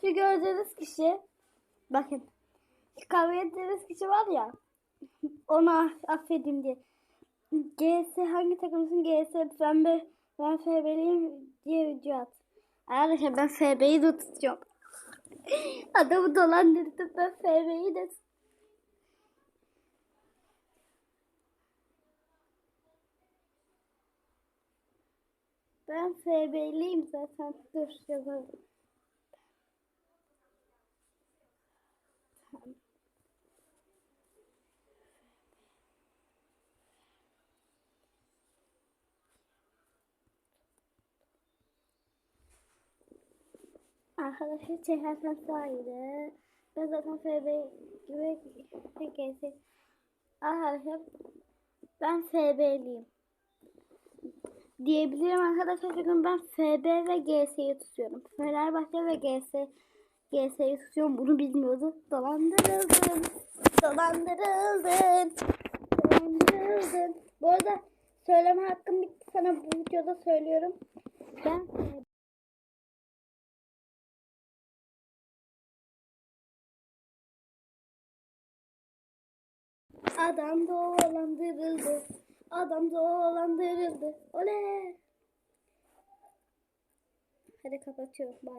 Şu gördüğünüz kişi bakın şu kavga ettiğiniz kişi var ya ona affedin diye. GS hangi takımsın GS ben be ben FB'liyim diye video at. Arkadaşlar ben FB'yi de tutuyorum. Adamı dolandırdım ben FB'yi de Ben FB'liyim zaten. Dur yazalım. Arkadaşlar çehresen sahili. Ben zaten FB gibi GS. Arkadaşlar ben FB'liyim. Diyebilirim arkadaşlar çünkü ben FB ve GS'yi tutuyorum. Fenerbahçe ve GS GS'yi tutuyorum. Bunu bilmiyordu. Dolandırıldın. Dolandırıldın. Dolandırıldın. Bu arada söyleme hakkım bitti. Sana bu videoda söylüyorum. Ben Adam dolandırıldı. Adam dolandırıldı. Oley. Hadi kapatıyorum. Bye.